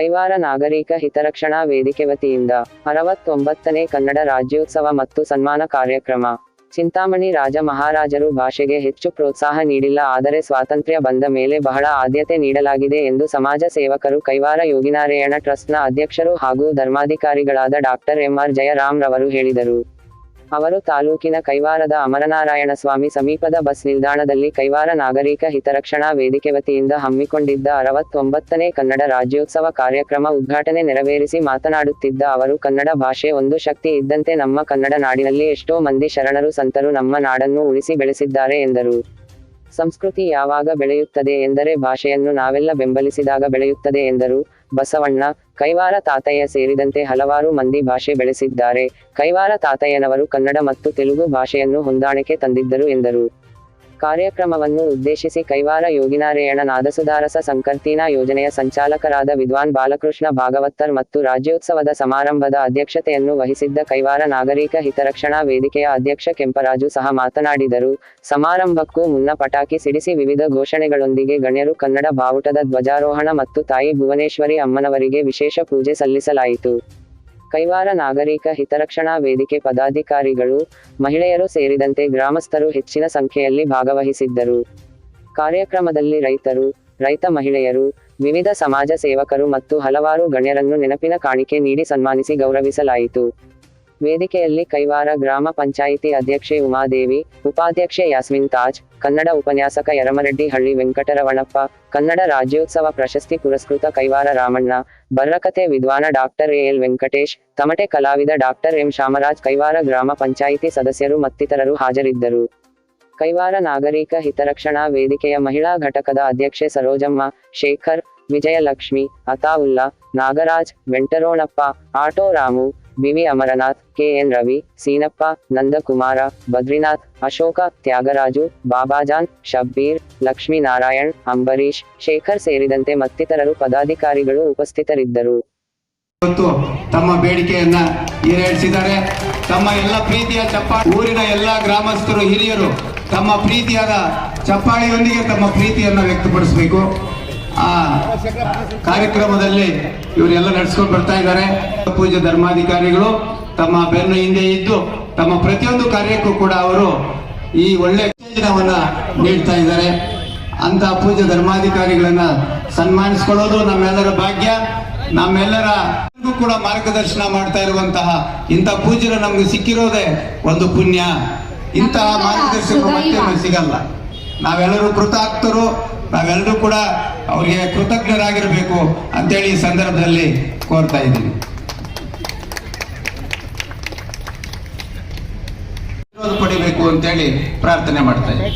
ಕೈವಾರ ನಾಗರಿಕ ಹಿತರಕ್ಷಣಾ ವೇದಿಕೆ ವತಿಯಿಂದ ಅರವತ್ತೊಂಬತ್ತನೇ ಕನ್ನಡ ರಾಜ್ಯೋತ್ಸವ ಮತ್ತು ಸನ್ಮಾನ ಕಾರ್ಯಕ್ರಮ. ಚಿಂತಾಮಣಿ ರಾಜ ಮಹಾರಾಜರು ಭಾಷೆಗೆ ಹೆಚ್ಚು ಪ್ರೋತ್ಸಾಹ ನೀಡಿಲ್ಲ, ಆದರೆ ಸ್ವಾತಂತ್ರ್ಯ ಬಂದ ಮೇಲೆ ಬಹಳ ಆದ್ಯತೆ ನೀಡಲಾಗಿದೆ ಎಂದು ಸಮಾಜ ಸೇವಕರು ಕೈವಾರ ಯೋಗಿನಾರಾಯಣ ಟ್ರಸ್ಟ್ನ ಅಧ್ಯಕ್ಷರು ಹಾಗೂ ಧರ್ಮಾಧಿಕಾರಿಗಳಾದ ಡಾಕ್ಟರ್ ಎಂಆರ್ ಜಯರಾಮ್ ರವರು ಹೇಳಿದರು. ಅವರು ತಾಲೂಕಿನ ಕೈವಾರದ ಅಮರನಾರಾಯಣ ಸ್ವಾಮಿ ಸಮೀಪದ ಬಸ್ ನಿಲ್ದಾಣದಲ್ಲಿ ಕೈವಾರ ನಾಗರಿಕ ಹಿತರಕ್ಷಣಾ ವೇದಿಕೆ ವತಿಯಿಂದ ಹಮ್ಮಿಕೊಂಡಿದ್ದ ಅರವತ್ತೊಂಬತ್ತನೇ ಕನ್ನಡ ರಾಜ್ಯೋತ್ಸವ ಕಾರ್ಯಕ್ರಮ ಉದ್ಘಾಟನೆ ನೆರವೇರಿಸಿ ಮಾತನಾಡುತ್ತಿದ್ದ ಅವರು, ಕನ್ನಡ ಭಾಷೆ ಒಂದು ಶಕ್ತಿ ಇದ್ದಂತೆ ನಮ್ಮ ಕನ್ನಡ ನಾಡಿನಲ್ಲಿ ಎಷ್ಟೋ ಮಂದಿ ಶರಣರು ಸಂತರು ನಮ್ಮ ನಾಡನ್ನು ಉಳಿಸಿ ಬೆಳೆಸಿದ್ದಾರೆ ಎಂದರು. ಸಂಸ್ಕೃತಿ ಯಾವಾಗ ಬೆಳೆಯುತ್ತದೆ ಎಂದರೆ ಭಾಷೆಯನ್ನು ನಾವೆಲ್ಲ ಬೆಂಬಲಿಸಿದಾಗ ಬೆಳೆಯುತ್ತದೆ ಎಂದರು. ಬಸವಣ್ಣ ಕೈವಾರ ತಾತಯ್ಯ ಸೇರಿದಂತೆ ಹಲವಾರು ಮಂದಿ ಭಾಷೆ ಬೆಳೆಸಿದ್ದಾರೆ. ಕೈವಾರ ತಾತಯ್ಯನವರು ಕನ್ನಡ ಮತ್ತು ತೆಲುಗು ಭಾಷೆಯನ್ನು ಹೊಂದಾಣಿಕೆ ತಂದಿದ್ದರು ಎಂದರು. ಕಾರ್ಯಕ್ರಮವನ್ನು ಉದ್ದೇಶಿಸಿ ಕೈವಾರ ಯೋಗಿನಾರಾಯಣ ನಾದಸುಧಾರಸ ಸಂಕರ್ತೀನಾ ಯೋಜನೆಯ ಸಂಚಾಲಕರಾದ ವಿದ್ವಾನ್ ಬಾಲಕೃಷ್ಣ ಭಾಗವತರ್ ಮತ್ತು ರಾಜ್ಯೋತ್ಸವದ ಸಮಾರಂಭದ ಅಧ್ಯಕ್ಷತೆಯನ್ನು ವಹಿಸಿದ್ದ ಕೈವಾರ ನಾಗರಿಕ ಹಿತರಕ್ಷಣಾ ವೇದಿಕೆಯ ಅಧ್ಯಕ್ಷ ಕೆಂಪರಾಜು ಸಹ ಮಾತನಾಡಿದರು. ಸಮಾರಂಭಕ್ಕೂ ಮುನ್ನ ಪಟಾಕಿ ಸಿಡಿಸಿ ವಿವಿಧ ಘೋಷಣೆಗಳೊಂದಿಗೆ ಗಣ್ಯರು ಕನ್ನಡ ಬಾವುಟದ ಧ್ವಜಾರೋಹಣ ಮತ್ತು ತಾಯಿ ಭುವನೇಶ್ವರಿ ಅಮ್ಮನವರಿಗೆ ವಿಶೇಷ ಪೂಜೆ ಸಲ್ಲಿಸಲಾಯಿತು. ಕೈವಾರ ನಾಗರಿಕ ಹಿತರಕ್ಷಣಾ ವೇದಿಕೆ ಪದಾಧಿಕಾರಿಗಳು, ಮಹಿಳೆಯರು ಸೇರಿದಂತೆ ಗ್ರಾಮಸ್ಥರು ಹೆಚ್ಚಿನ ಸಂಖ್ಯೆಯಲ್ಲಿ ಭಾಗವಹಿಸಿದ್ದರು. ಕಾರ್ಯಕ್ರಮದಲ್ಲಿ ರೈತರು, ರೈತ ಮಹಿಳೆಯರು, ವಿವಿಧ ಸಮಾಜ ಸೇವಕರು ಮತ್ತು ಹಲವಾರು ಗಣ್ಯರನ್ನು ನೆನಪಿನ ಕಾಣಿಕೆ ನೀಡಿ ಸನ್ಮಾನಿಸಿ ಗೌರವಿಸಲಾಯಿತು. ವೇದಿಕೆಯಲ್ಲಿ ಕೈವಾರ ಗ್ರಾಮ ಪಂಚಾಯಿತಿ ಅಧ್ಯಕ್ಷೆ ಉಮಾದೇವಿ, ಉಪಾಧ್ಯಕ್ಷೆ ಯಾಸ್ಮಿನ್ ತಾಜ್, ಕನ್ನಡ ಉಪನ್ಯಾಸಕ ಯರಮರೆಡ್ಡಿ ಹಳ್ಳಿ ವೆಂಕಟರವಣಪ್ಪ, ಕನ್ನಡ ರಾಜ್ಯೋತ್ಸವ ಪ್ರಶಸ್ತಿ ಪುರಸ್ಕೃತ ಕೈವಾರ ರಾಮಣ್ಣ ಬರ್ರಕತೆ ವಿದ್ವಾನ ಡಾಕ್ಟರ್ ಎಎಲ್ ವೆಂಕಟೇಶ್, ತಮಟೆ ಕಲಾವಿದ ಡಾಕ್ಟರ್ ಎಂ ಶಾಮರಾಜ್, ಕೈವಾರ ಗ್ರಾಮ ಪಂಚಾಯಿತಿ ಸದಸ್ಯರು ಮತ್ತಿತರರು ಹಾಜರಿದ್ದರು. ಕೈವಾರ ನಾಗರಿಕ ಹಿತರಕ್ಷಣಾ ವೇದಿಕೆಯ ಮಹಿಳಾ ಘಟಕದ ಅಧ್ಯಕ್ಷೆ Sarojamma, Shekhar, Vijayalakshmi, Ataulla, Nagaraj ವೆಂಟರೋಣಪ್ಪ auto Ramu BV Amarnath, KN Ravi, Seenappa, Nandakumara, Badrinath, Ashoka, Tyagaraju, Babajan, Shabbir, Lakshminarayan Ambareesh Shekhar ಸೇರಿದಂತೆ ಮತ್ತಿತರರು ಪದಾಧಿಕಾರಿಗಳು ಉಪಸ್ಥಿತರಿದ್ದರು. ತಮ್ಮ ಬೇಡಿಕೆಯನ್ನ ಈಡೇರಿಸಿದ್ದಾರೆ. ತಮ್ಮ ಎಲ್ಲ ಪ್ರೀತಿಯ ಚಪ್ಪಾಳಿ ಊರಿನ ಎಲ್ಲ ಗ್ರಾಮಸ್ಥರು, ಹಿರಿಯರು ತಮ್ಮ ಪ್ರೀತಿಯಾದ ಚಪ್ಪಾಳಿಯೊಂದಿಗೆ ತಮ್ಮ ಪ್ರೀತಿಯನ್ನ ವ್ಯಕ್ತಪಡಿಸಬೇಕು. ಆ ಕಾರ್ಯಕ್ರಮದಲ್ಲಿ ಇವರೆಲ್ಲ ನಡೆಸ್ಕೊಂಡು ಬರ್ತಾ ಇದ್ದಾರೆ. ಪೂಜ್ಯ ಧರ್ಮಾಧಿಕಾರಿಗಳು ತಮ್ಮ ಬೆನ್ನು ಹಿಂದೆ ಇದ್ದು ತಮ್ಮ ಪ್ರತಿಯೊಂದು ಕಾರ್ಯಕ್ಕೂ ಕೂಡ ಅವರು ಈ ಒಳ್ಳೆ ಉತ್ತೇಜನವನ್ನ ನೀಡ್ತಾ ಇದ್ದಾರೆ. ಅಂತ ಪೂಜ್ಯ ಧರ್ಮಾಧಿಕಾರಿಗಳನ್ನ ಸನ್ಮಾನಿಸ್ಕೊಳ್ಳೋದು ನಮ್ಮೆಲ್ಲರ ಭಾಗ್ಯ. ನಮ್ಮೆಲ್ಲರ ಕೂಡ ಮಾರ್ಗದರ್ಶನ ಮಾಡ್ತಾ ಇರುವಂತಹ ಇಂಥ ಪೂಜ್ಯರು ನಮ್ಗೆ ಸಿಕ್ಕಿರೋದೇ ಒಂದು ಪುಣ್ಯ. ಇಂತಹ ಮಾರ್ಗದರ್ಶಕ ಮತ್ತೆ ಸಿಗಲ್ಲ. ನಾವೆಲ್ಲರೂ ಕೃತಾರ್ಥರು, ನಾವೆಲ್ಲರೂ ಕೂಡ ಅವರಿಗೆ ಕೃತಜ್ಞರಾಗಿರಬೇಕು ಅಂತೇಳಿ ಈ ಸಂದರ್ಭದಲ್ಲಿ ಕೋರ್ತಾ ಇದ್ದೀನಿ. ಪಡಿಬೇಕು ಅಂತೇಳಿ ಪ್ರಾರ್ಥನೆ ಮಾಡ್ತಾ ಇದ್ದೀನಿ.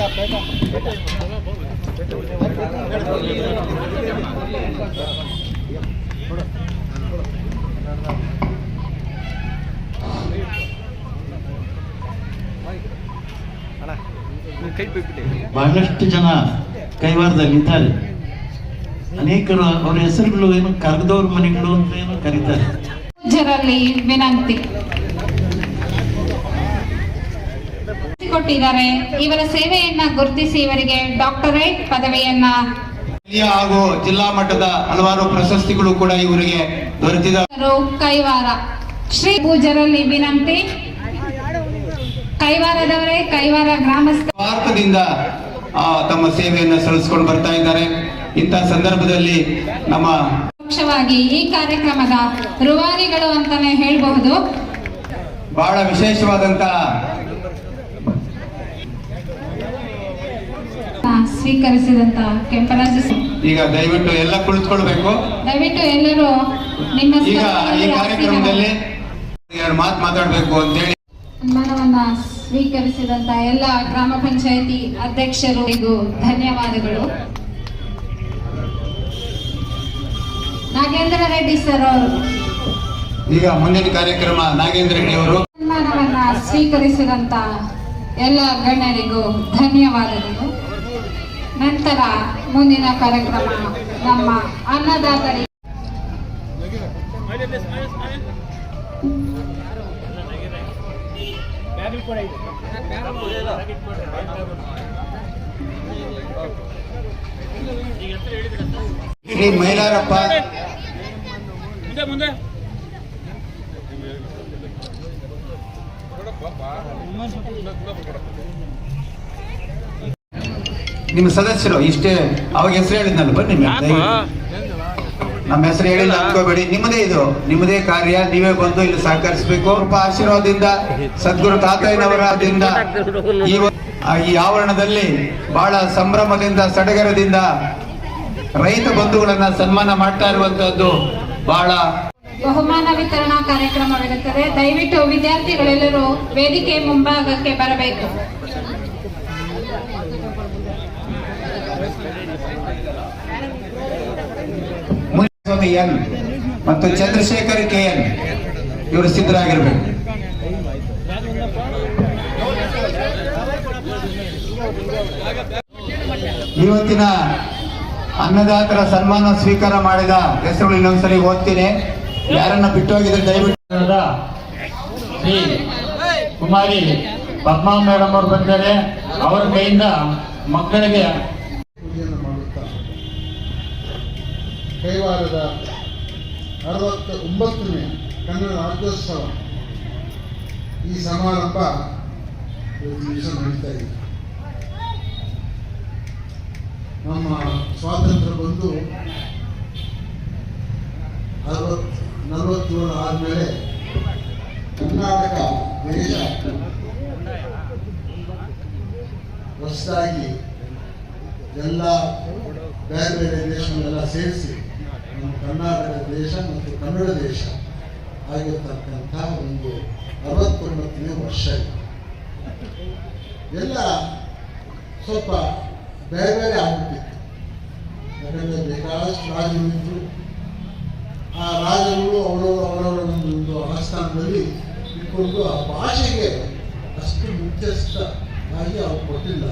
ಬಹಳಷ್ಟು ಜನ ಕೈವಾರದಲ್ಲಿ ಇದ್ದಾರೆ ಅನೇಕರು ಅವರ ಹೆಸರುಗಳು ಏನು ಕರೆದವ್ರ ಮನೆಗಳು ಅಂತ ಏನೋ ಕರೀತಾರೆ. ಜರಲ್ಲಿ ವಿನಂತಿ. ಕೊಟ್ಟಿದ್ದಾರೆ. ಇವರ ಸೇವೆಯನ್ನ ಗುರುತಿಸಿ ಇವರಿಗೆ ಡಾಕ್ಟರೇಟ್ ಪದವಿಯನ್ನ ಹಾಗೂ ಜಿಲ್ಲಾ ಮಟ್ಟದ ಹಲವಾರು ಪ್ರಶಸ್ತಿಗಳು ಕೂಡ ಇವರಿಗೆ ದೊರೆತಿದ್ದಾರೆ ಕೈವಾರ. ಶ್ರೀ ಪೂಜರಲ್ಲಿ ವಿನಂತಿ. ಕೈವಾರದವರೇ ಕೈವಾರ ಗ್ರಾಮಸ್ಥ ಭಾರತದಿಂದ ತಮ್ಮ ಸೇವೆಯನ್ನು ಸಲ್ಲಿಸಿಕೊಂಡು ಬರ್ತಾ ಇದ್ದಾರೆ. ಇಂತಹ ಸಂದರ್ಭದಲ್ಲಿ ನಮ್ಮ ಪಕ್ಷವಾಗಿ ಈ ಕಾರ್ಯಕ್ರಮದ ರುವಾರಿಗಳು ಅಂತಾನೆ ಹೇಳಬಹುದು. ಬಹಳ ವಿಶೇಷವಾದಂತ ಸ್ವೀಕರಿಸಿದಂತ ಕೆಂಪರಾಜ ಈಗ ದಯವಿಟ್ಟು ಎಲ್ಲ ಕುಳಿತುಕೊಳ್ಬೇಕು. ದಯವಿಟ್ಟು ಎಲ್ಲರೂ ನಿಮ್ಮ ಈಗ ಈ ಕಾರ್ಯಕ್ರಮದಲ್ಲಿ ಎರಡು ಮಾತು ಮಾತಾಡಬೇಕು ಅಂತೇಳಿ ಸನ್ಮಾನವನ್ನ ಸ್ವೀಕರಿಸಿದಂತ ಎಲ್ಲ ಗ್ರಾಮ ಪಂಚಾಯತಿ ಅಧ್ಯಕ್ಷರಿಗೂ ಧನ್ಯವಾದಗಳು. ನಾಗೇಂದ್ರ ರೆಡ್ಡಿ ಸರ್ ಅವರು. ಈಗ ಮುಂದಿನ ಕಾರ್ಯಕ್ರಮ ನಾಗೇಂದ್ರ ರೆಡ್ಡಿ ಅವರು. ಸನ್ಮಾನವನ್ನ ಸ್ವೀಕರಿಸಿದಂತ ಎಲ್ಲ ಗಣ್ಯರಿಗೂ ಧನ್ಯವಾದಗಳು. ನಂತರ ಮುಂದಿನ ಕಾರ್ಯಕ್ರಮ ನಮ್ಮ ಅನ್ನದಾತರಿ ಶ್ರೀ ಮೈಲಾರಪ್ಪ ಮುಂದೆ ಮುಂದೆ ನಿಮ್ಮ ಸದಸ್ಯರು ಇಷ್ಟೇ ಅವಾಗ ಹೆಸರು ಹೇಳಿದ್ನಲ್ಲ ಬನ್ನಿ. ನಮ್ಮ ಹೆಸರು ಹೇಳಿ ಅನ್ಕೋಬೇಡಿ ನಿಮ್ಮದೇ ಇದು. ನಿಮ್ಮದೇ ಕಾರ್ಯ. ನೀವೇ ಬಂದು ಇಲ್ಲಿ ಸಹಕರಿಸಬೇಕು. ಕೃಪಾ ಆಶೀರ್ವಾದದಿಂದ ಸದ್ಗುರು ತಾತಯ್ಯನವರದಿಂದ ಈ ಆವರಣದಲ್ಲಿ ಬಹಳ ಸಂಭ್ರಮದಿಂದ ಸಡಗರದಿಂದ ರೈತ ಬಂಧುಗಳನ್ನ ಸನ್ಮಾನ ಮಾಡ್ತಾ ಇರುವಂತಹದ್ದು ಬಹಳ ಬಹುಮಾನ ವಿತರಣಾ ಕಾರ್ಯಕ್ರಮವಿರುತ್ತದೆ. ದಯವಿಟ್ಟು ವಿದ್ಯಾರ್ಥಿಗಳೆಲ್ಲರೂ ವೇದಿಕೆ ಮುಂಭಾಗಕ್ಕೆ ಬರಬೇಕು. ಎನ್. ಮತ್ತು ಚಂದ್ರಶೇಖರ್ ಕೆ. ಎನ್. ಇವರು ಸಿದ್ಧರಾಗಿರ್ಬೇಕು. ಇವತ್ತಿನ ಅನ್ನದಾತರ ಸನ್ಮಾನ ಸ್ವೀಕಾರ ಮಾಡಿದ ಹೆಸರುಗಳು ಇನ್ನೊಂದ್ಸರಿ ಓದ್ತೀನಿ. ಯಾರನ್ನ ಬಿಟ್ಟೋಗಿದ್ರೆ ದಯವಿಟ್ಟು ಸಂಘದ ಶ್ರೀ ಕುಮಾರಿ ಪದ್ಮಾ ಮೇಡಮ್ ಅವರು ಬಂದರೆ ಅವರ ಕೈಯಿಂದ ಮಕ್ಕಳಿಗೆ ಕೈವಾರದ ಅರವತ್ತ ಒಂಬತ್ತನೇ ಕನ್ನಡ ರಾಜ್ಯೋತ್ಸವ ಈ ಸಮಾರಂಭ ದಿವಸ ನಡೀತಾ ಇದೆ. ನಮ್ಮ ಸ್ವಾತಂತ್ರ್ಯ ಬಂದು ಅರವತ್, ನಲವತ್ತೇಳು ಆದಮೇಲೆ ಕರ್ನಾಟಕ ದೇಶ ಹೊಸದಾಗಿ ಎಲ್ಲ ಬೇರೆ ಬೇರೆ ದೇಶಗಳೆಲ್ಲ ಸೇರಿಸಿ ನಮ್ಮ ಕರ್ನಾಟಕ ದೇಶ ಮತ್ತು ಕನ್ನಡ ದೇಶ ಆಗಿರ್ತಕ್ಕಂಥ ಒಂದು ಅರವತ್ತೊಂಬತ್ತನೇ ವರ್ಷ ಇದೆ. ಎಲ್ಲ ಸ್ವಲ್ಪ ಬೇರೆ ಬೇರೆ ಆಗ್ಬಿಟ್ಟಿತ್ತು. ಯಾಕಂದರೆ ಬೇಕಾದಷ್ಟು ರಾಜರು ಆ ರಾಜರು ಅವರವರು ಅವರವರ ಒಂದು ಆಸ್ಥಾನದಲ್ಲಿ ಇಟ್ಕೊಂಡು ಆ ಭಾಷೆಗೆ ಅಷ್ಟು ಮುಖ್ಯಸ್ಥ ಆಗಿ ಅವ್ರು ಕೊಟ್ಟಿಲ್ಲ.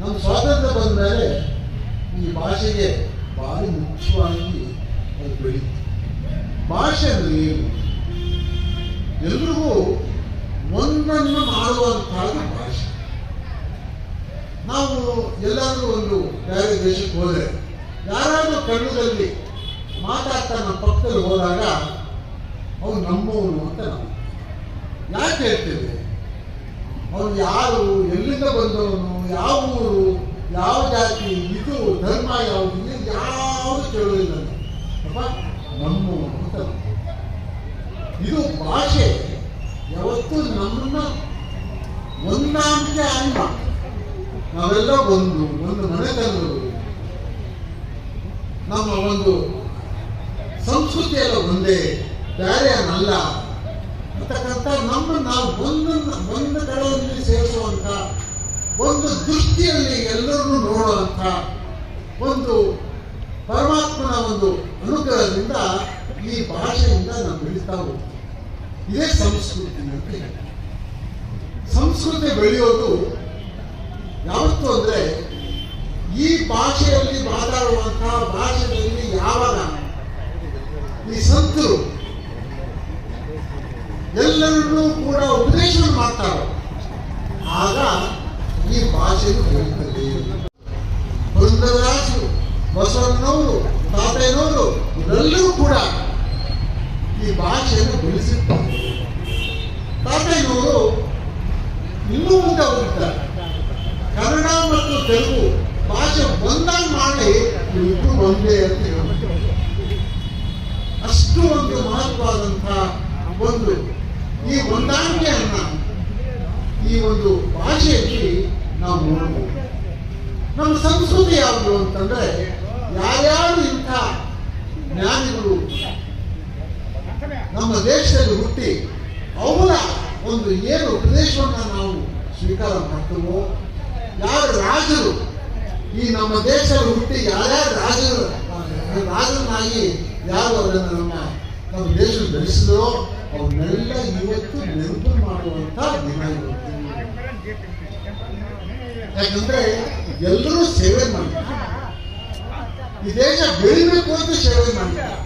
ನಮ್ಮ ಸ್ವಾತಂತ್ರ್ಯ ಬಂದ ಮೇಲೆ ಈ ಭಾಷೆಗೆ ಭಾರಿ ಮುಖ್ಯವಾಗಿ ಅದು ಬೆಳೀತು. ಭಾಷೆ ಅಂದರೆ ಏನು ಎಲ್ರಿಗೂ ಒಂದನ್ನು ಮಾಡುವಂತಹದ್ದು ಭಾಷೆ. ನಾವು ಎಲ್ಲಾದರೂ ಒಂದು ಬೇರೆ ದೇಶಕ್ಕೆ ಹೋದರೆ, ಯಾರಾದರೂ ಕನ್ನಡದಲ್ಲಿ ಮಾತಾಡ್ತಾ ನಮ್ಮ ಪಕ್ಕದಲ್ಲಿ ಹೋದಾಗ ಅವ್ನು ನಮ್ಮವನು ಅಂತ ನಾವು. ಯಾಕೆ ಹೇಳ್ತೇವೆ? ಅವನು ಯಾರು, ಎಲ್ಲಿಂದ ಬಂದವನು, ಯಾವ ಊರು ಯಾವ ಜಾತಿ ಇದು ಧರ್ಮ ಯಾವುದು ಇಲ್ಲಿ ಯಾವುದು. ಅಪ್ಪ ನಮ್ಮ ಇದು ಭಾಷೆ ಯಾವತ್ತೂ ನಮ್ಮನ್ನ ಒಂದಾಂಶ ಅಲ್ಲ ನಾವೆಲ್ಲ ಒಂದು ಒಂದು ಮನೆತನಗಳು ನಮ್ಮ ಒಂದು ಸಂಸ್ಕೃತಿ ಎಲ್ಲ ಒಂದೇ ಬೇರೆ ಅಲ್ಲ ಅಂತಕ್ಕಂಥ ನಮ್ಮ ನಾವು ಒಂದನ್ನು ಒಂದು ಕಡೆಯಲ್ಲಿ ಸೇರಿಸುವಂತ ಒಂದು ದೃಷ್ಟಿಯಲ್ಲಿ ಎಲ್ಲರನ್ನು ನೋಡುವಂತ ಒಂದು ಪರಮಾತ್ಮನ ಒಂದು ಅನುಗ್ರಹದಿಂದ ಈ ಭಾಷೆಯಿಂದ ನಾವು ಬೆಳೀತಾ ಹೋಗ್ತೀವಿ ಇದೇ ಸಂಸ್ಕೃತಿ ಅಂತ. ಸಂಸ್ಕೃತಿ ಬೆಳೆಯೋದು ಯಾವತ್ತು ಅಂದ್ರೆ ಈ ಭಾಷೆಯಲ್ಲಿ ಮಾತಾಡುವಂತಹ ಭಾಷೆಯಲ್ಲಿ ಯಾವಾಗ ಈ ಸಂತರು ಎಲ್ಲರನ್ನೂ ಕೂಡ ಉಪದೇಶ ಮಾಡ್ತಾರೆ ಆಗ ಈ ಭಾಷೆಯನ್ನು ಬೆಳೀತದೆ ಬೃಂದರಾಜು ಬಸವಣ್ಣವರು ತಾತಯ್ಯನವರು ಇವರೆಲ್ಲರೂ ಕೂಡ ಈ ಭಾಷೆಯನ್ನು ಬೆಳೆಸಿರ್ತಾರೆ ತಾತಯ್ಯನವರು ಇನ್ನೂ ಮುಂದೆ ಹೋಗಿದ್ದಾರೆ ಕನ್ನಡ ಮತ್ತು ತೆಲುಗು ಭಾಷೆ ಒಂದಾಗಿ ಮಾಡಿ ಇಬ್ಬರು ಒಂದೇ ಅಂತ ಹೇಳ್ತಾರೆ ಅಷ್ಟು ಒಂದು ಮಹತ್ವವಾದಂತಹ ಒಂದು ಈ ಹೊಂದಾಣಿಕೆಯನ್ನ ಈ ಒಂದು ಭಾಷೆಯಲ್ಲಿ ನಾವು ನೋಡಬಹುದು ನಮ್ಮ ಸಂಸ್ಕೃತಿ ಯಾವುದು ಅಂತಂದ್ರೆ ಯಾರ್ಯಾರು ಇಂಥ ಜ್ಞಾನಿಗಳು ನಮ್ಮ ದೇಶದಲ್ಲಿ ಹುಟ್ಟಿ ಅವರ ಒಂದು ಏನು ಉಪದೇಶವನ್ನ ನಾವು ಸ್ವೀಕಾರ ಮಾಡ್ತೀವೋ ಯಾರು ರಾಜರು ಈ ನಮ್ಮ ದೇಶದಲ್ಲಿ ಹುಟ್ಟಿ ಯಾರ್ಯಾರು ರಾಜರು ರಾಜನಾಗಿ ಯಾರು ನಮ್ಮ ದೇಶ ಬೆಳೆಸಿದ್ರು ಅವನ್ನೆಲ್ಲ ಇವತ್ತು ನೆನಪು ಮಾಡುವಂತ ದಿನ ಇವತ್ತು ಯಾಕಂದ್ರೆ ಎಲ್ಲರೂ ಸೇವೆ ಮಾಡ್ತಾರೆ. ಈ ದೇಶ ಬೆಳಿಬೇಕು ಅಂತ ಸೇವೆ ಮಾಡ್ತಾರೆ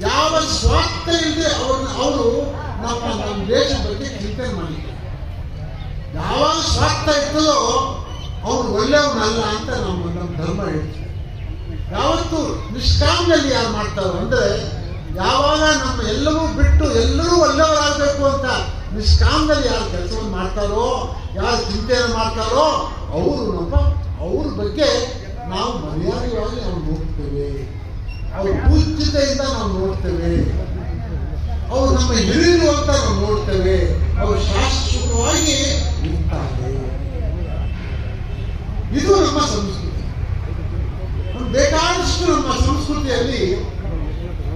ಯಾವ ಸ್ವಾರ್ಥ ಇಲ್ಲದೆ ಅವ್ರನ್ನ ಅವರು ನಮ್ಮ ನಮ್ಮ ದೇಶ ಬಗ್ಗೆ ಚಿಂತನೆ ಮಾಡಿದ್ದಾರೆ. ಯಾವ ಸ್ವಾರ್ಥ ಇರ್ತದೋ ಅವ್ರು ಒಳ್ಳೆಯವನಲ್ಲ ಅಂತ ನಮ್ಮ ನಮ್ಮ ಧರ್ಮ ಹೇಳ್ತೀವಿ ಯಾವತ್ತು ನಿಷ್ಕಾಮದಲ್ಲಿ ಯಾರು ಮಾಡ್ತಾರೋ ಅಂದ್ರೆ ಯಾವಾಗ ನಮ್ಮ ಎಲ್ಲವೂ ಬಿಟ್ಟು ಎಲ್ಲರೂ ಒಳ್ಳೆಯವರಾಗಬೇಕು ಅಂತ ನಿಷ್ಕಾಮದಲ್ಲಿ ಯಾರು ಕೆಲಸವನ್ನು ಮಾಡ್ತಾರೋ, ಯಾರು ಚಿಂತೆಯನ್ನು ಮಾಡ್ತಾರೋ, ಅವರು ನಮ್ಮ, ಅವ್ರ ಬಗ್ಗೆ ನಾವು ಮರ್ಯಾದೆಯಾಗಿ ನಾವು ನೋಡ್ತೇವೆ. ಅವ್ರ ಪೂಜ್ಯತೆಯಿಂದ ನಾವು ನೋಡ್ತೇವೆ. ಅವ್ರು ನಮ್ಮ ಹಿರಿಯರು ಅಂತ ನಾವು ನೋಡ್ತೇವೆ. ಅವರು ಶಾಶ್ವತವಾಗಿ ಇರ್ತಾರೆ ಇದು ನಮ್ಮ ಸಂಸ್ಕೃತಿ ನಮ್ಗೆ ಬೇಕಾದಷ್ಟು ನಮ್ಮ ಸಂಸ್ಕೃತಿಯಲ್ಲಿ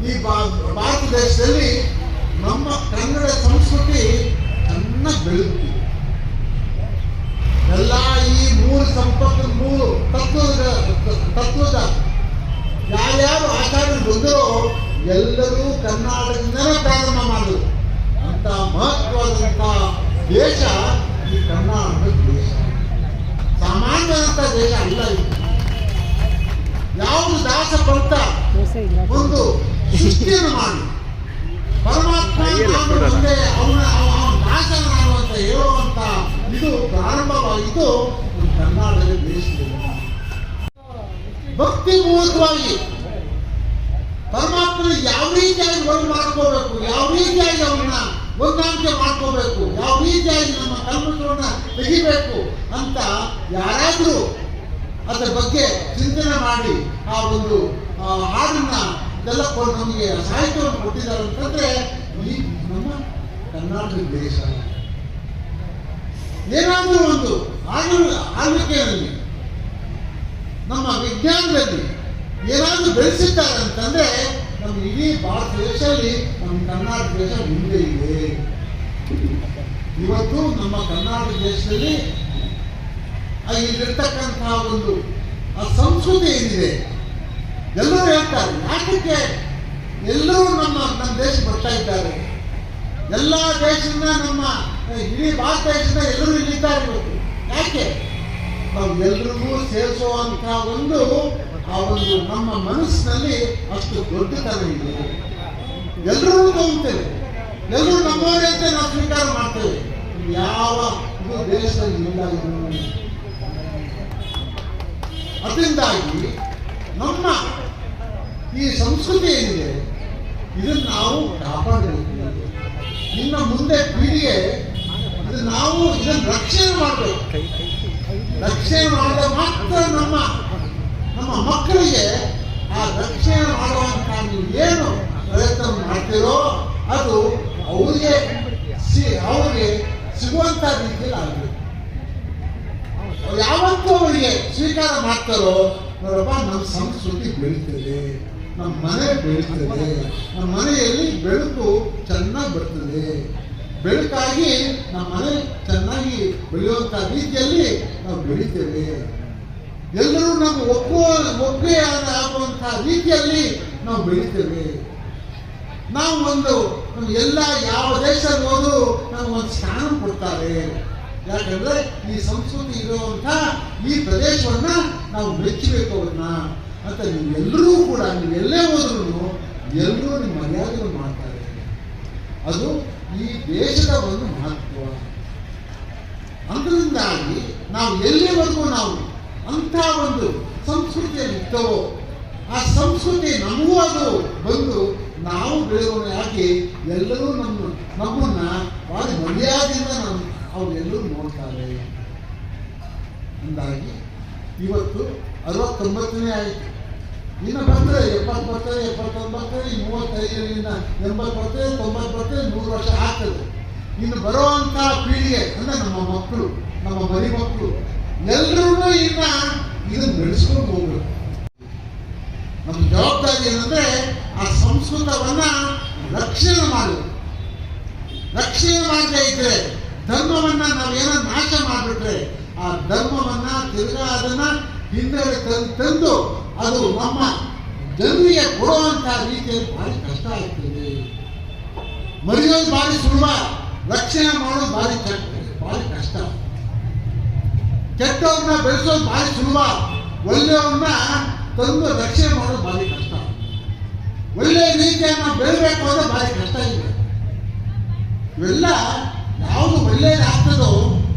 ಈ ಭಾ- ಭಾರತ ದೇಶದಲ್ಲಿ ನಮ್ಮ ಕನ್ನಡ ಸಂಸ್ಕೃತಿ ಚೆನ್ನಾಗಿ ಬೆಳೆದಿದೆ ಎಲ್ಲ ಈ ಮೂರು ಸಂಪತ್ತು ಮೂರು ತತ್ವದ ತತ್ವದ ಯಾರ್ಯಾರು ಆಚಾರ್ಯರು ಬಂದರೋ ಎಲ್ಲರೂ ಕರ್ನಾಟಕದಿಂದಲೇ ಪ್ರಾರಂಭ ಮಾಡಿದ್ರು ಅಂತ ಮಹತ್ವದಂತ ದೇಶ ಈ ಕರ್ನಾಟಕ ದೇಶ ಸಾಮಾನ್ಯದಂತ ದೇಶ ಅಲ್ಲ ಇದು ಯಾವುದು ದಾಸ ಪಂಥ ಒಂದು ಸೃಷ್ಟಿಯನ್ನು ಮಾಡಿ ಪರಮಾತ್ಮ ನಾನು ಮುಂದೆ ಅವನ ಅವನ ದಾಸನ ನಾನು ಅಂತ ಹೇಳುವಂತ ಇದು ಪ್ರಾರಂಭವಾಗಿದ್ದು ನಮ್ಮ ಕರ್ನಾಟಕ ದೇಶದಲ್ಲಿ ಭಕ್ತಿ ಮೂಲಕವಾಗಿ ಪರಮಾತ್ಮನ ಯಾವ ರೀತಿಯಾಗಿ ಒಂದು ಮಾಡ್ಕೋಬೇಕು. ಯಾವ ರೀತಿಯಾಗಿ ಅವನ್ನ ಹೊಂದಾಣಿಕೆ ಮಾಡ್ಕೋಬೇಕು? ಯಾವ ರೀತಿಯಾಗಿ ನಮ್ಮ ಕಲ್ಮಶವನ್ನ ತೆಗಿಬೇಕು ಅಂತ ಯಾರಾದರೂ ಅದರ ಬಗ್ಗೆ ಚಿಂತನೆ ಮಾಡಿ ಆ ಒಂದು ಹಾಡನ್ನ ಕೊಟ್ಟು ನಮಗೆ ಸಾಹಿತ್ಯವನ್ನು ಕೊಟ್ಟಿದ್ದಾರೆ ಅಂತಂದ್ರೆ, ಈ ನಮ್ಮ ಕರ್ನಾಟಕ ದೇಶ. ಏನಾದರೂ ಒಂದು ಆಳ್ವಿಕೆಯಲ್ಲಿ ನಮ್ಮ ವಿಜ್ಞಾನದಲ್ಲಿ ಏನಾದರೂ ಬೆಳೆಸಿದ್ದಾರೆ ಅಂತಂದ್ರೆ ನಮ್ಮ ಇಡೀ ಭಾರತ ದೇಶದಲ್ಲಿ ನಮ್ಮ ಕರ್ನಾಟಕ ದೇಶ ಮುಂದೆ ಇದೆ. ಇವತ್ತು ನಮ್ಮ ಕರ್ನಾಟಕ ದೇಶದಲ್ಲಿ ಇಲ್ಲಿರ್ತಕ್ಕಂತಹ ಒಂದು ಆ ಸಂಸ್ಕೃತಿ ಏನಿದೆ, ಎಲ್ಲರೂ ಹೇಳ್ತಾರೆ ಯಾಕೆ ಎಲ್ಲರೂ ನಮ್ಮ ನಮ್ಮ ದೇಶ ಬರ್ತಾ ಇದ್ದಾರೆ. ಎಲ್ಲ ದೇಶದಿಂದ ನಮ್ಮ ಇಡೀ ಭಾರತ ದೇಶದಿಂದ ಎಲ್ಲರೂ ಇಲ್ಲಿದ್ದಾರೆ ಇವತ್ತು. ಯಾಕೆ? ನಾವು ಎಲ್ರಿಗೂ ಸೇರಿಸುವಂತಹ ಒಂದು ಆ ನಮ್ಮ ಮನಸ್ಸಿನಲ್ಲಿ ಅಷ್ಟು ದೊಡ್ಡತನ ಇದೆ. ಎಲ್ಲರೂ ತಗೊಳ್ತೇವೆ ಎಲ್ಲರೂ ನಮ್ಮವರೇ ಅಂತ ನಾವು ಸ್ವೀಕಾರ ಮಾಡ್ತೇವೆ. ಯಾವ ದೇಶದಲ್ಲಿ ಇಲ್ಲ ಅದರಿಂದಾಗಿ ನಮ್ಮ ಈ ಸಂಸ್ಕೃತಿ ಏನಿದೆ, ಇದನ್ನು ನಾವು ಕಾಪಾಡಬೇಕು. ಇನ್ನು ಮುಂದೆ ಪೀಳಿಗೆ ನಾವು ಇದನ್ನು ರಕ್ಷಣೆ ಮಾಡಬೇಕು. ರಕ್ಷಣೆ ಮಾಡಿದ ಮಾತ್ರ ನಮ್ಮ ನಮ್ಮ ಮಕ್ಕಳಿಗೆ ಆ ರಕ್ಷಣೆ ಮಾಡುವಂತ ನೀವು ಏನು ಪ್ರಯತ್ನ ಮಾಡ್ತೀರೋ ಅದು ಅವರಿಗೆ ಅವರಿಗೆ ಸಿಗುವಂತ ರೀತಿಯಲ್ಲಿ ಆಗಬೇಕು. ಯಾವತ್ತೂ ಅವರಿಗೆ ಸ್ವೀಕಾರ ಮಾಡ್ತಾರೋ ನೋಡಪ್ಪ, ನಮ್ಮ ಸಂಸ್ಕೃತಿ ಬೆಳೀತದೆ, ನಮ್ಮ ಮನೆ ಬೆಳೀತದೆ, ನಮ್ಮ ಮನೆಯಲ್ಲಿ ಬೆಳಕು ಚೆನ್ನಾಗಿ ಬರ್ತದೆ. ಬೆಳಕಾಗಿ ನಮ್ಮ ಮನೆ ಚೆನ್ನಾಗಿ ಬೆಳೆಯುವಂತ ರೀತಿಯಲ್ಲಿ ನಾವು ಬೆಳಿತೇವೆ. ಎಲ್ಲರೂ ನಮ್ಮ ಒಪ್ಪುವ ಆದ ಆಗುವಂತಹ ರೀತಿಯಲ್ಲಿ ನಾವು ಬೆಳಿತೇವೆ. ನಾವು ಒಂದು ಎಲ್ಲ ಯಾವ ದೇಶ ಹೋದ್ರು ನಾವು ಒಂದು ಸ್ಥಾನ ಕೊಡ್ತಾರೆ. ಯಾಕಂದ್ರೆ ಈ ಸಂಸ್ಕೃತಿ ಇರುವಂತ ಈ ಪ್ರದೇಶವನ್ನ ನಾವು ಮೆಚ್ಚಬೇಕು ಅವ್ರನ್ನ ಅಂತ ನೀವೆಲ್ಲರೂ ಕೂಡ ನೀವು ಎಲ್ಲೇ ಹೋದ್ರು ಎಲ್ಲರೂ ನಿಮ್ಮ ಮರ್ಯಾದೆಗಳು ಮಾಡ್ತಾರೆ. ಅದು ಈ ದೇಶದ ಒಂದು ಮಹತ್ವ. ಅದರಿಂದಾಗಿ ನಾವು ಎಲ್ಲಿವರೆಗೂ ನಾವು ಅಂಥ ಒಂದು ಸಂಸ್ಕೃತಿಯಲ್ಲಿ ಇತ್ತವೋ ಆ ಸಂಸ್ಕೃತಿ ನಮಗೂ ಅದು ಬಂದು ನಾವು ಬೆಳೆಯೋಣ ಯಾಕೆ ಎಲ್ಲರೂ ನಮ್ಮ ನಮ್ಮನ್ನ ಭಾಳ ಮರ್ಯಾದೆಯಿಂದ ನಾವು ಅವರೆಲ್ಲರೂ ನೋಡ್ತಾರೆ. ಅಂದಾಗಿ ಇವತ್ತು ಅರವತ್ತೊಂಬತ್ತನೇ ಆಯಿತು. ಇನ್ನು ಬರ್ತದೆ ಎಪ್ಪತ್ತು ಬರ್ತದೆ ಎಪ್ಪತ್ತೊಂದು ಮೂವತ್ತೈದರಿಂದ ಎಂಬತ್ತು ಬರ್ತದೆ, ತೊಂಬತ್ತು ಬರ್ತದೆ, ನೂರು ವರ್ಷ ಆಗ್ತದೆ. ಇನ್ನು ಬರುವಂತಹ ಪೀಳಿಗೆ ಅಂದರೆ ನಮ್ಮ ಮಕ್ಕಳು, ನಮ್ಮ ಮರಿ ಮಕ್ಕಳು ಎಲ್ಲರೂ ಇನ್ನ ಇದು ಬೆಳೆಸ್ಕೊಂಡು ಹೋಗ್ಬೇಕು ನಮ್ಮ ಜವಾಬ್ದಾರಿ ಏನಂದ್ರೆ ಆ ಸಂಸ್ಕೃತವನ್ನ ರಕ್ಷಣೆ ಮಾಡಿ. ರಕ್ಷಣೆ ಮಾಡದೇ ಇದ್ರೆ ಧರ್ಮವನ್ನ ನಾವೇನೋ ನಾಶ ಮಾಡಿಬಿಟ್ರೆ ಆ ಧರ್ಮವನ್ನ ತಿರ್ಗಾ ಅದನ್ನ ಹಿಂದೆ ತಂದು ಅದು ನಮ್ಮ ಜನರಿಗೆ ಕೊಡುವಂತ ರೀತಿಯಲ್ಲಿ ಭಾರಿ ಕಷ್ಟ ಆಗ್ತದೆ. ಮರೆಯೋದು ಭಾರಿ ಸುಲಭ, ರಕ್ಷಣೆ ಮಾಡೋದು ಭಾರಿ ಭಾರಿ ಕಷ್ಟ. ಕೆಟ್ಟವ್ರನ್ನ ಬೆಳೆಸೋದು ಭಾರಿ ಸುಲಭ. ಒಳ್ಳೆಯವ್ರನ್ನ ತಂದು ರಕ್ಷಣೆ ಮಾಡೋದು ಭಾರಿ ಕಷ್ಟ. ಒಳ್ಳೆಯ ರೀತಿಯನ್ನು ಬೆಳಬೇಕು ಅಂದ್ರೆ ಭಾರಿ ಕಷ್ಟ ಇದೆ. ಇವೆಲ್ಲ ಯಾವುದು ಒಳ್ಳೆಯದಾಗ್ತದೋ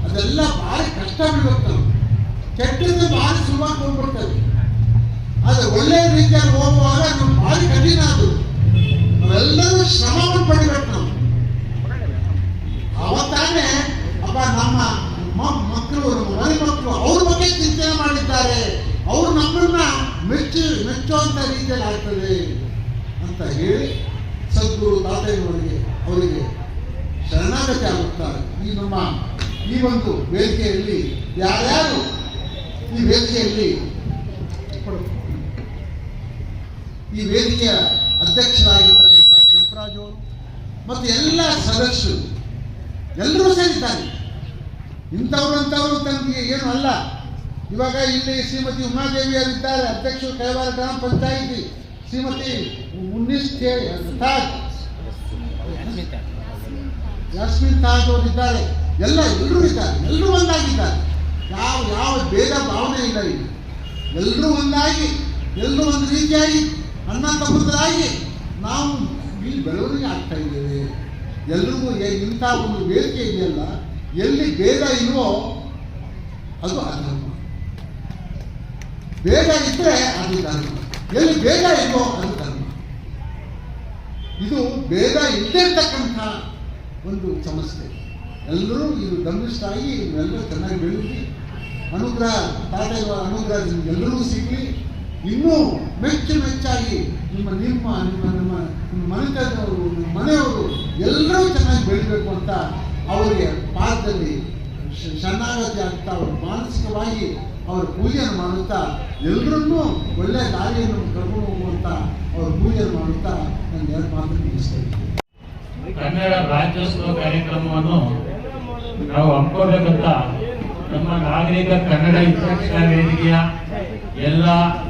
ಅದೆಲ್ಲ ಭಾರಿ ಕಷ್ಟ ಬೀಳುತ್ತೆ. ಕೆಟ್ಟದ್ದು ಭಾರಿ ಸುಲಭ ಕೊಂಡ್ಬಿಡ್ತದೆ ಆದರೆ ಒಳ್ಳೆಯ ರೀತಿಯಲ್ಲಿ ಹೋಗುವಾಗ ನಮ್ಗೆ ಭಾರಿ ಕಠಿಣ ಅದು. ಅವೆಲ್ಲರೂ ಶ್ರಮವನ್ನು ಪಡಿಬೇಕು ನಾವು. ಅವತ್ತಾನೆ ಅಪ್ಪ ನಮ್ಮ ಮಕ್ಕಳು ಮರಿ ಮಕ್ಕಳು ಅವ್ರ ಬಗ್ಗೆ ಚಿಂತನೆ ಮಾಡಿದ್ದಾರೆ. ಅವರು ನಮ್ಮನ್ನ ಮೆಚ್ಚು, ಮೆಚ್ಚುವಂತ ರೀತಿಯಲ್ಲಿ ಆಗ್ತದೆ ಅಂತ ಹೇಳಿ ಸದ್ಗುರು ತಾತಯ್ಯವರಿಗೆ ಅವರಿಗೆ ಶರಣಾಗತಿ ಆಗುತ್ತಾರೆ ಈ ನಮ್ಮ, ಈ ಒಂದು ವೇದಿಕೆಯಲ್ಲಿ ಯಾರ್ಯಾರು ಈ ವೇದಿಕೆಯಲ್ಲಿ ಈ ವೇದಿಕೆಯ ಅಧ್ಯಕ್ಷರಾಗಿರ್ತಕ್ಕಂಥ ಕೆಂಪರಾಜ್ ಅವರು ಮತ್ತು ಎಲ್ಲ ಸದಸ್ಯರು ಎಲ್ಲರೂ ಸೇರಿದ್ದಾರೆ. ಇಂಥವ್ರು ತನಗೆ ಏನು ಅಲ್ಲ. ಇವಾಗ ಇಲ್ಲಿ ಶ್ರೀಮತಿ ಉಮಾದೇವಿ ಅವರಿದ್ದಾರೆ ಅಧ್ಯಕ್ಷರು ಕೈವಾರ ಗ್ರಾಮ ಪಂಚಾಯಿತಿ. ಶ್ರೀಮತಿ ಮುನ್ನಿಸ್ ತಾಜ್ ತಾಜ್ ಅವರು ಇದ್ದಾರೆ. ಎಲ್ಲ ಎಲ್ಲರೂ ಇದ್ದಾರೆ ಎಲ್ಲರೂ ಒಂದಾಗಿದ್ದಾರೆ. ಯಾವ ಯಾವ ಭೇದ ಭಾವನೆ ಇಲ್ಲ ಇಲ್ಲಿ. ಎಲ್ಲರೂ ಒಂದಾಗಿ ಎಲ್ಲರೂ ಒಂದು ರೀತಿಯಾಗಿ ಅಣ್ಣ ತಮ್ಮದರಾಗಿ ನಾವು ಇಲ್ಲಿ ಬೆಳವಣಿಗೆ ಆಗ್ತಾ ಇದ್ದೇವೆ. ಎಲ್ರಿಗೂ ಇಂಥ ಒಂದು ವೇದಿಕೆ ಇದೆಯಲ್ಲ? ಎಲ್ಲಿ ಭೇದ ಇಲ್ವೋ ಅದು ಅಧರ್ಮ. ಭೇದ ಇದ್ರೆ ಅದು ಧರ್ಮ. ಎಲ್ಲಿ ಭೇದ ಇಲ್ವೋ ಅದು ಧರ್ಮ. ಇದು ಭೇದ ಇಲ್ಲದೆ ಇರ್ತಕ್ಕಂಥ ಒಂದು ಸಮಸ್ಯೆ. ಎಲ್ಲರೂ ಇದು ಗಮನಿಸ್ತಾಗಿ ಎಲ್ಲರೂ ಚೆನ್ನಾಗಿ ಬೆಳೀಲಿ ಅನುಗ್ರಹ ತಾತೆಯ ಅನುಗ್ರಹ ನಿಮ್ಗೆಲ್ಲರಿಗೂ ಸಿಗಲಿ. ಇನ್ನೂ ಮೆಚ್ಚು ಮೆಚ್ಚಾಗಿ ನಿಮ್ಮ ನಿಮ್ಮ ನಿಮ್ಮ ನಿಮ್ಮ ನಿಮ್ಮ ಮನೆತನದವರು, ನಿಮ್ಮ ಮನೆಯವರು ಎಲ್ಲರೂ ಚೆನ್ನಾಗಿ ಬೆಳಿಬೇಕು ಅಂತ ಅವರಿಗೆ ಪಾದದಲ್ಲಿ ಶರಣಾಗತಿ ಆಗ್ತಾ ಅವರು ಮಾನಸಿಕವಾಗಿ ಅವರು ಪೂಜೆಯನ್ನು ಮಾಡುತ್ತಾ ಎಲ್ಲರನ್ನೂ ಒಳ್ಳೆಯ ದಾರಿಯನ್ನು ಕರ್ಕೊಂಡು ಹೋಗುವಂತ ಅವರು ಪೂಜೆಯನ್ನು ಮಾಡುತ್ತಾ ನಾನು ಎರಡು ಮಾತು ಮುಗಿಸ್ತೇನೆ ಕನ್ನಡ ರಾಜ್ಯೋತ್ಸವ ಕಾರ್ಯಕ್ರಮವನ್ನು ನಾವು ಹಮ್ಮಿಕೊಳ್ಬೇಕಂತ ನಮ್ಮ ನಾಗರಿಕ ಕನ್ನಡ ಹಿತರಕ್ಷಣಾ ವೇದಿಕೆಯ ಎಲ್ಲ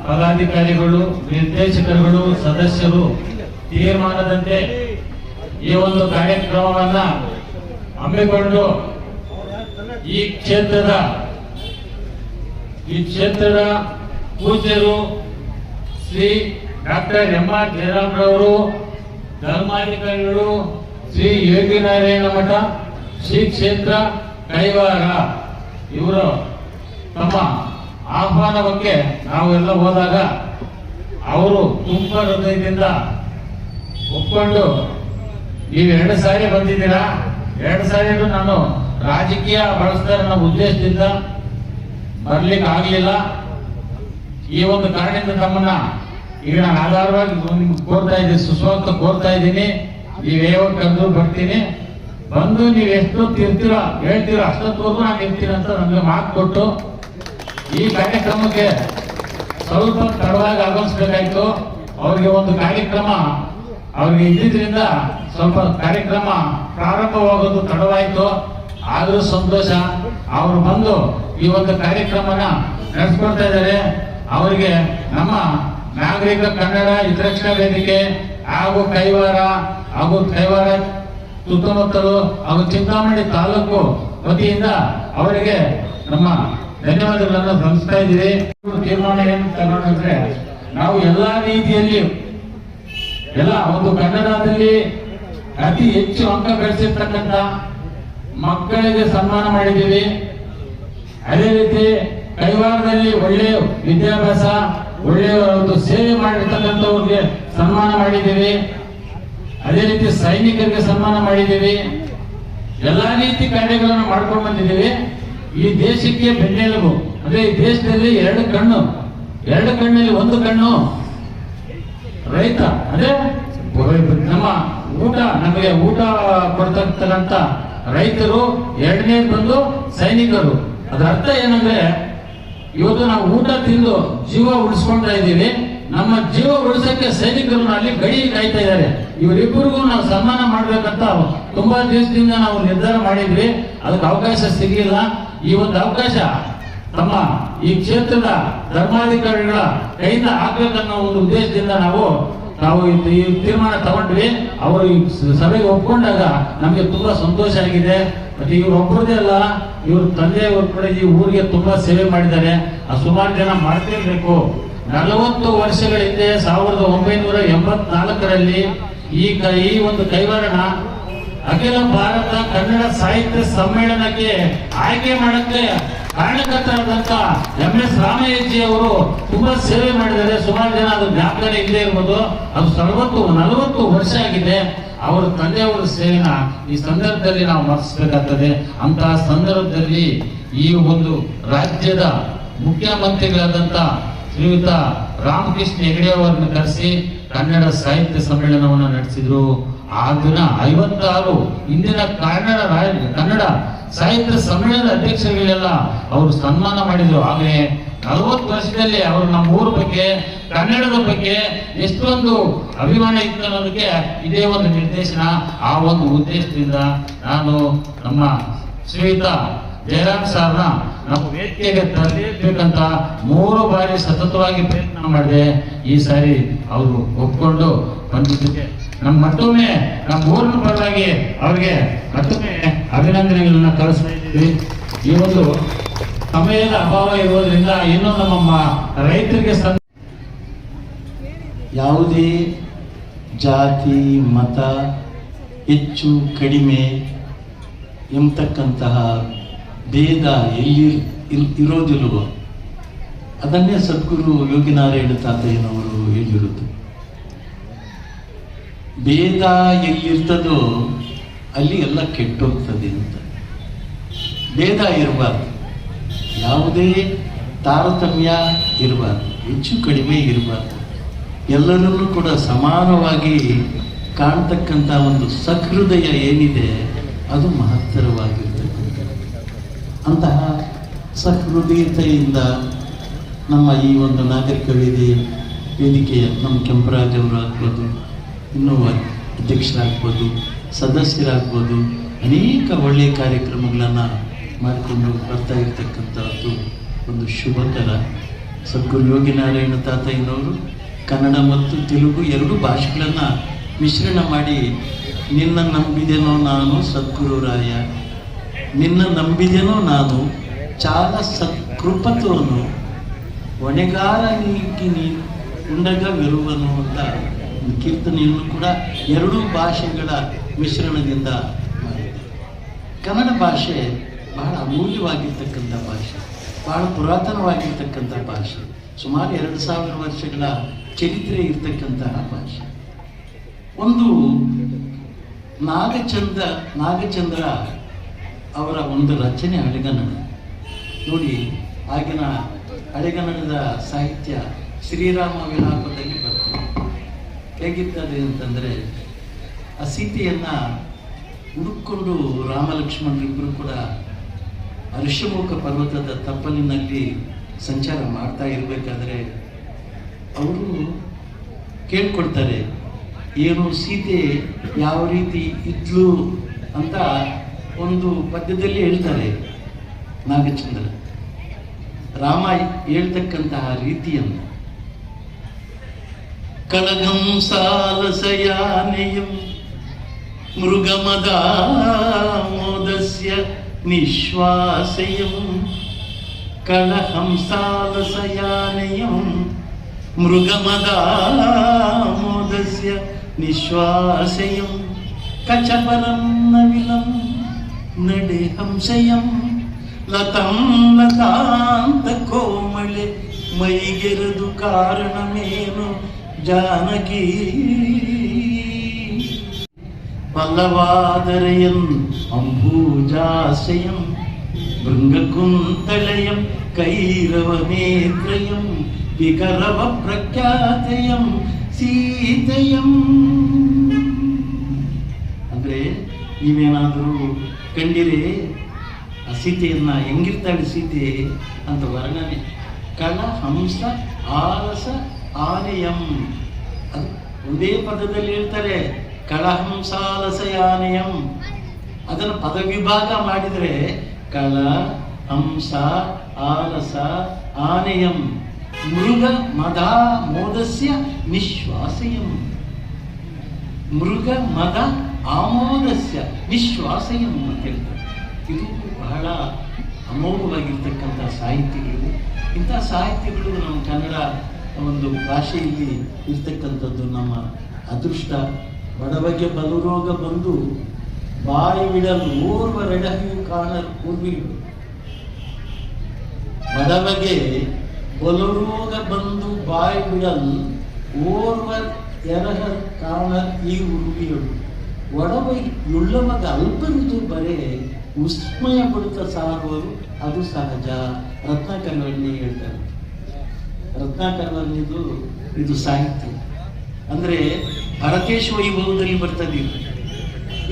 ಪದಾಧಿಕಾರಿಗಳು, ನಿರ್ದೇಶಕರುಗಳು, ಸದಸ್ಯರು ತೀರ್ಮಾನದಂತೆ ಈ ಒಂದು ಕಾರ್ಯಕ್ರಮವನ್ನ ಹಮ್ಮಿಕೊಂಡು ಈ ಕ್ಷೇತ್ರದ ಈ ಕ್ಷೇತ್ರದ ಪೂಜ್ಯರು ಶ್ರೀ ಡಾಕ್ಟರ್ ಎಂ ಆರ್ ಜಯರಾಮ್ರವರು ಧರ್ಮಾಧಿಕಾರಿಗಳು ಶ್ರೀ ಯೋಗಿನಾರಾಯಣ ಮಠ, ಶ್ರೀ ಕ್ಷೇತ್ರ ಕೈವಾರ ಇವರು ತಮ್ಮ ಆಹ್ವಾನಕ್ಕೆ ನಾವೆಲ್ಲ ಹೋದಾಗ ಅವರು ತುಂಬ ಹೃದಯದಿಂದ ಒಪ್ಕೊಂಡು ನೀವು ಎರಡು ಸಾರಿ ಬಂದಿದ್ದೀರಾ? ಎರಡು ಸಾವಿರ ನಾನು ರಾಜಕೀಯ ಬಳಸ್ತಾರೆ ಅನ್ನೋ ಉದ್ದೇಶದಿಂದ ಬರ್ಲಿಕ್ಕೆ ಆಗ್ಲಿಲ್ಲ. ಈ ಒಂದು ಕಾರಣದಿಂದ ತಮ್ಮನ್ನ ಈಗ ನಾನು ಆಧಾರವಾಗಿ ನಿಮ್ಗೆ ಕೋರ್ತಾ ಇದ್ದೀನಿ, ಸುಸ್ವಾಗತ ಕೋರ್ತಾ ಇದ್ದೀನಿ. ನೀವು ಯಾವ ಕರೆದು ಬರ್ತೀನಿ. ಬಂದು ನೀವು ಎಷ್ಟು ಇರ್ತೀರೋ ಹೇಳ್ತೀರ ಅಷ್ಟೊತ್ತವರೆಗೂ ನಾನು ಇರ್ತೀನಿ ಅಂತ ನಮಗೆ ಮಾತು ಕೊಟ್ಟು ಈ ಕಾರ್ಯಕ್ರಮಕ್ಕೆ ಸ್ವಲ್ಪ ತಡವಾಗಿ ಆಗಮಿಸ್ಬೇಕಾಯ್ತು. ಅವ್ರಿಗೆ ಒಂದು ಕಾರ್ಯಕ್ರಮ ಅವ್ರಿಗೆ ಇದ್ದಿದ್ರಿಂದ ಸ್ವಲ್ಪ ಕಾರ್ಯಕ್ರಮ ಪ್ರಾರಂಭವಾಗೋದು ತಡವಾಯಿತು. ಆದರೂ ಸಂತೋಷ. ಅವರು ಬಂದು ಈ ಒಂದು ಕಾರ್ಯಕ್ರಮನ ನಡೆಸ್ಕೊಡ್ತಾ ಇದ್ದಾರೆ. ಅವರಿಗೆ ನಮ್ಮ ನಾಗರಿಕ ಕನ್ನಡ ಹಿತರಕ್ಷಣಾ ವೇದಿಕೆ ಹಾಗೂ ಕೈವಾರ ಹಾಗೂ ಕೈವಾರ ಸುತ್ತಮುತ್ತಲು ಹಾಗೂ ಚಿಂತಾಮಣಿ ತಾಲೂಕು ವತಿಯಿಂದ ಅವರಿಗೆ ನಮ್ಮ ಧನ್ಯವಾದಗಳನ್ನು ಸಲ್ಲಿಸ್ತಾ ಇದ್ದೀವಿ. ತೀರ್ಮಾನ ಏನು ತಗೊಂಡ್ರೆ ನಾವು ಎಲ್ಲಾ ರೀತಿಯಲ್ಲಿ ಎಲ್ಲ ಒಂದು ಕನ್ನಡದಲ್ಲಿ ಅತಿ ಹೆಚ್ಚು ಅಂಕ ಗಳಿಸಿರ್ತಕ್ಕಂಥ ಮಕ್ಕಳಿಗೆ ಸನ್ಮಾನ ಮಾಡಿದ್ದೀವಿ. ಅದೇ ರೀತಿ ಕೈವಾರದಲ್ಲಿ ಒಳ್ಳೆಯ ವಿದ್ಯಾಭ್ಯಾಸ ಒಳ್ಳೆಯ ಒಂದು ಸೇವೆ ಮಾಡಿರ್ತಕ್ಕಂಥವ್ರಿಗೆ ಸನ್ಮಾನ ಮಾಡಿದ್ದೀವಿ. ಅದೇ ರೀತಿ ಸೈನಿಕರಿಗೆ ಸನ್ಮಾನ ಮಾಡಿದ್ದೀವಿ. ಎಲ್ಲಾ ರೀತಿ ಕಾರ್ಯಗಳನ್ನು ಮಾಡ್ಕೊಂಡು ಬಂದಿದ್ದೀವಿ. ಈ ದೇಶಕ್ಕೆ ಬೆನ್ನೆಲುಬು. ಅಂದ್ರೆ ಈ ದೇಶದಲ್ಲಿ ಎರಡು ಕಣ್ಣು. ಎರಡು ಕಣ್ಣಲ್ಲಿ ಒಂದು ಕಣ್ಣು. ರೈತ, ಅಂದ್ರೆ ನಮ್ಮ ಊಟ, ನಮಗೆ ಊಟ ಕೊಡ್ತಕ್ಕಂತ ರೈತರು ಎರಡನೇ ಬಂದು ಸೈನಿಕರು. ಅದರ ಅರ್ಥ ಏನಂದ್ರೆ, ಇವತ್ತು ನಾವು ಊಟ ತಿಂದು ಜೀವ ಉಳಿಸ್ಕೊಂಡ್ತಾ ಇದ್ದೀವಿ. ನಮ್ಮ ಜೀವ ಉಳಿಸಕ್ಕೆ ಸೈನಿಕರು ಅಲ್ಲಿ ಗಡಿ ಕಾಯ್ತಾ ಇದ್ದಾರೆ. ಇವರಿಬ್ಬರಿಗೂ ನಾವು ಸನ್ಮಾನ ಮಾಡ್ಬೇಕಂತ ತುಂಬಾ ದಿವಸದಿಂದ ನಾವು ನಿರ್ಧಾರ ಮಾಡಿದ್ವಿ. ಅದಕ್ಕೆ ಅವಕಾಶ ಸಿಗಲಿಲ್ಲ. ಈ ಒಂದು ಅವಕಾಶ ತಮ್ಮ ಈ ಕ್ಷೇತ್ರದ ಧರ್ಮಾಧಿಕಾರಿಗಳ ಕೈಯಿಂದ ಆಗ್ಬೇಕನ್ನೋ ಒಂದು ಉದ್ದೇಶದಿಂದ ನಾವು ನಾವು ಈ- ತೀರ್ಮಾನ ತಗೊಂಡ್ವಿ. ಅವರು ಈ ಸಭೆಗೆ ಒಪ್ಕೊಂಡಾಗ ನಮಗೆ ತುಂಬಾ ಸಂತೋಷ ಆಗಿದೆ. ಮತ್ತೆ ಇವ್ರು ಒಬ್ಬರದೇ ಅಲ್ಲ, ಇವ್ರ ತಂದೆಯವರು ಕೂಡ ಈ ಊರಿಗೆ ತುಂಬಾ ಸೇವೆ ಮಾಡಿದ್ದಾರೆ. ಆ ಸುಮಾರು ಜನ ಮಾಡ್ತಿರ್ಬೇಕು. ನಲವತ್ತು ವರ್ಷಗಳ ಹಿಂದೆ ಸಾವಿರದ ಒಂಬೈನೂರ ಎಂಬತ್ನಾಲ್ಕರಲ್ಲಿ ಈ ಕೈ, ಈ ಒಂದು ಕೈವಾರಣ ಅಖಿಲ ಭಾರತ ಕನ್ನಡ ಸಾಹಿತ್ಯ ಸಮ್ಮೇಳನಕ್ಕೆ ಆಯ್ಕೆ ಮಾಡಕ್ಕೆ ಕಾರಣಕರ್ತರಾದಂತ ಎಂ ಎಸ್ ರಾಮಯ್ಯಜಿ ಅವರು ತುಂಬಾ ಸೇವೆ ಮಾಡಿದ್ದಾರೆ. ಸುಮಾರು ಜನ ಅದು ಜ್ಞಾಪಕನೇ ಇಲ್ಲದೆ ಇರ್ಬೋದು. ಅದು ನಲವತ್ತು ನಲವತ್ತು ವರ್ಷ ಆಗಿದೆ. ಅವರ ತಂದೆಯವರ ಸೇವೆನ ಈ ಸಂದರ್ಭದಲ್ಲಿ ನಾವು ಮರೆಸಬೇಕಾಗ್ತದೆ ಅಂತಹ ಸಂದರ್ಭದಲ್ಲಿ ಈ ಒಂದು ರಾಜ್ಯದ ಮುಖ್ಯಮಂತ್ರಿಗಳಾದಂತ ಶ್ರೀಯುತ ರಾಮಕೃಷ್ಣ ಹೆಗಡೆ ಅವರನ್ನು ಕರೆಸಿ ಕನ್ನಡ ಸಾಹಿತ್ಯ ಸಮ್ಮೇಳನವನ್ನು ನಡೆಸಿದ್ರು. ಆ ದಿನ ಐವತ್ತಾರು ಇಂದಿನ ಕನ್ನಡ ರಾಯ- ಕನ್ನಡ ಸಾಹಿತ್ಯ ಸಮ್ಮೇಳನದ ಅಧ್ಯಕ್ಷರಿಗೆಲ್ಲ ಅವರು ಸನ್ಮಾನ ಮಾಡಿದ್ರು. ಆಗಲೇ ನಲವತ್ತು ವರ್ಷದಲ್ಲಿ ಅವರು ನಮ್ಮ ಊರ ಬಗ್ಗೆ, ಕನ್ನಡದ ಬಗ್ಗೆ ಎಷ್ಟೊಂದು ಅಭಿಮಾನ ಇತ್ತು ಅನ್ನೋದಕ್ಕೆ ಇದೇ ಒಂದು ನಿರ್ದೇಶನ. ಆ ಒಂದು ಉದ್ದೇಶದಿಂದ ನಾನು ನಮ್ಮ ಶ್ರೀಯುತ ಜಯರಾಮ್ ಸಾರ್ನ ನಮ್ಮ ವೇದಿಕೆಗೆ ತರಬೇಕಂತ ಮೂರು ಬಾರಿ ಸತತವಾಗಿ ಪ್ರಯತ್ನ ಮಾಡಿದೆ. ಈ ಸಾರಿ ಅವರು ಒಪ್ಕೊಂಡು ಬಂದಿದ್ದಕ್ಕೆ ನಮ್ಮ ಮತ್ತೊಮ್ಮೆ ನಮ್ಮ ಊರಿನ ಪರವಾಗಿ ಅವರಿಗೆ ಮತ್ತೊಮ್ಮೆ ಅಭಿನಂದನೆಗಳನ್ನ ಕಳಿಸ್ತಾ ಇದ್ದೀವಿ. ಈ ಒಂದು ಸಮಯದ ಅಭಾವ ಇರೋದ್ರಿಂದ ಇನ್ನೂ ನಮ್ಮ ರೈತರಿಗೆ ಯಾವುದೇ ಜಾತಿ, ಮತ ಹೆಚ್ಚು, ಕಡಿಮೆ ಎಂಬತಕ್ಕಂತಹ ಭೇದ ಎಲ್ಲಿ ಇರೋದಿಲ್ವೋ ಅದನ್ನೇ ಸದ್ಗುರು ಯೋಗಿನಾರಾಯಣ ತಾತಯ್ಯನವರು ಹೇಳಿರುವುದು. ಭೇದ ಎಲ್ಲಿರ್ತದೋ ಅಲ್ಲಿ ಎಲ್ಲ ಕೆಟ್ಟೋಗ್ತದೆ ಅಂತ. ಭೇದ ಇರಬಾರ್ದು. ಯಾವುದೇ ತಾರತಮ್ಯ ಇರಬಾರ್ದು. ಹೆಚ್ಚು ಕಡಿಮೆ ಇರಬಾರ್ದು. ಎಲ್ಲರನ್ನೂ ಕೂಡ ಸಮಾನವಾಗಿ ಕಾಣ್ತಕ್ಕಂಥ ಒಂದು ಸಹೃದಯ ಏನಿದೆ, ಅದು ಮಹತ್ತರವಾಗಿರ್ತಕ್ಕಂಥ ಅಂತಹ ಸಹೃದಯತೆಯಿಂದ ನಮ್ಮ ಈ ಒಂದು ನಾಗರಿಕ ವೇದಿ ವೇದಿಕೆಯ ನಮ್ಮ ಕೆಂಪರಾಜವರು ಆಗ್ಬೋದು ಇನ್ನೂ ಅಧ್ಯಕ್ಷರಾಗ್ಬೋದು, ಸದಸ್ಯರಾಗ್ಬೋದು, ಅನೇಕ ಒಳ್ಳೆಯ ಕಾರ್ಯಕ್ರಮಗಳನ್ನು ಮಾಡಿಕೊಂಡು ಬರ್ತಾ ಇರ್ತಕ್ಕಂಥದ್ದು ಒಂದು ಶುಭಕರ ಸದ್ಗುರು ಯೋಗಿನಾರಾಯಣ ತಾತಯ್ಯನವರು ಕನ್ನಡ ಮತ್ತು ತೆಲುಗು ಎರಡು ಭಾಷೆಗಳನ್ನು ಮಿಶ್ರಣ ಮಾಡಿ, ನಿನ್ನ ನಂಬಿದೆನೋ ನಾನು ಸದ್ಗುರು ರಾಯ, ನಿನ್ನ ನಂಬಿದೆನೋ ನಾನು ಚಾಲ ಸತ್ಕೃಪತ್ವನು ಹೊಣೆಗಾರ ನೀಗಿ ನೀ ಉಂಡಗವಿರುವನು ಅಂತ ಕೀರ್ತನೆಯನ್ನು ಕೂಡ ಎರಡೂ ಭಾಷೆಗಳ ಮಿಶ್ರಣದಿಂದ ಮಾಡಿದೆ. ಕನ್ನಡ ಭಾಷೆ ಬಹಳ ಅಮೂಲ್ಯವಾಗಿರ್ತಕ್ಕಂಥ ಭಾಷೆ, ಬಹಳ ಪುರಾತನವಾಗಿರ್ತಕ್ಕಂಥ ಭಾಷೆ, ಸುಮಾರು ಎರಡು ಸಾವಿರ ವರ್ಷಗಳ ಚರಿತ್ರೆ ಇರ್ತಕ್ಕಂತಹ ಭಾಷೆ. ಒಂದು ನಾಗಚಂದ್ರ ನಾಗಚಂದ್ರ ಅವರ ಒಂದು ರಚನೆ ಹಳೆಗನ್ನಡ. ನೋಡಿ, ಆಗಿನ ಹಳೆಗನ್ನಡದ ಸಾಹಿತ್ಯ ಶ್ರೀರಾಮ ವಿಲಾಪದಲ್ಲಿ ಹೇಗಿರ್ತದೆ ಅಂತಂದರೆ, ಆ ಸೀತೆಯನ್ನು ಹುಡುಕೊಂಡು ರಾಮ ಲಕ್ಷ್ಮಣರಿಬ್ಬರು ಕೂಡ ಋಷಮುಖ ಪರ್ವತದ ತಪ್ಪಲಿನಲ್ಲಿ ಸಂಚಾರ ಮಾಡ್ತಾ ಇರಬೇಕಾದ್ರೆ, ಅವರು ಕೇಳ್ಕೊಡ್ತಾರೆ, ಏನು ಸೀತೆ ಯಾವ ರೀತಿ ಇದ್ಲು ಅಂತ ಒಂದು ಪದ್ಯದಲ್ಲಿ ಹೇಳ್ತಾರೆ ನಾಗಚಂದ್ರ. ರಾಮ ಹೇಳ್ತಕ್ಕಂತಹ ರೀತಿಯನ್ನು कलघंसालसयानयं मृगमदामोदस्य निःश्वासयं कलहंसालसयानयं मृगमदामोदस्य निःश्वासयं कचपरं नविलं नडे हंसयं लतं लतान्तकोमले मयिगेरदु कारणमेनु ಮೈಗೆರೆದು ಕಾರಣಮೇನು ಜಾನಕಿ ಪಲ್ಲವಾದರಯನ್ ಅಂಬೂಜಾಶಯಂ ಭೃಂಗಕುಂತಳಯಂ ಕೈರವನೇತ್ರಯಂ ವಿಕರವ ಪ್ರಖ್ಯಾತಯಂ ಸೀತೆಯಂ ಅಂದ್ರೆ ನೀವೇನಾದರೂ ಕಂಡಿರೆ ಆ ಸೀತೆಯನ್ನ ಹೆಂಗಿರ್ತಾಳೆ ಸೀತೆ ಅಂತ ವರ್ಣನೆ ಕಳ ಹಂಸ ಆಲಸ ಆನೆಯಂ. ಅದು ಒಂದೇ ಪದದಲ್ಲಿ ಹೇಳ್ತಾರೆ, ಕಳಹಂಸಾಲಸಯಾನಯಂ. ಅದನ್ನು ಪದವಿಭಾಗ ಮಾಡಿದರೆ ಕಳ, ಹಂಸ, ಆಲಸ, ಆನೆಯಂ. ಮೃಗ, ಮದ, ಮೋದಸ್ಯ, ನಿಶ್ವಾಸಯಂ. ಮೃಗ, ಮದ, ಆಮೋದಸ್ಯ, ನಿಶ್ವಾಸಯಂ ಅಂತ ಹೇಳ್ತಾರೆ. ಇದು ಬಹಳ ಅಮೋಘವಾಗಿರ್ತಕ್ಕಂಥ ಸಾಹಿತ್ಯಗಳು. ಇಂಥ ಸಾಹಿತ್ಯಗಳು ನಮ್ಮ ಕನ್ನಡ ಒಂದು ಭಾಷೆಯಲ್ಲಿ ಇರ್ತಕ್ಕಂಥದ್ದು ನಮ್ಮ ಅದೃಷ್ಟ. ಬಡವಗೆ ಬಲುರೋಗ ಬಂದು ಬಾಯಿ ಬಿಡಲು ಓರ್ವರೆಡಹಿಯು ಕಾಣಲು ಪೂರ್ವಿಗಳು ಬಡವಗೆ ಬಲುರೋಗ ಬಂದು ಬಾಯಿ ಬಿಡಲು ಓರ್ವ ಎರಹ ಕಾಣ ಈ ಉರುವಿಗಳು ಒಡವ ಉಳ್ಳವಾಗ ಅಲ್ಪನಿದು ಬರೇ ವಿಸ್ಮಯ ಪಡುತ್ತ ಸಾರುವರು ಅದು ಸಹಜ. ರತ್ನಕನ್ನಡಿ ಹೇಳ್ತಾರೆ. ರತ್ನಾಕರವಲ್ಲಿದು ಇದು ಸಾಹಿತ್ಯ. ಅಂದರೆ ಭರತೇಶ್ ವೈಭವದಲ್ಲಿ ಬರ್ತದೆ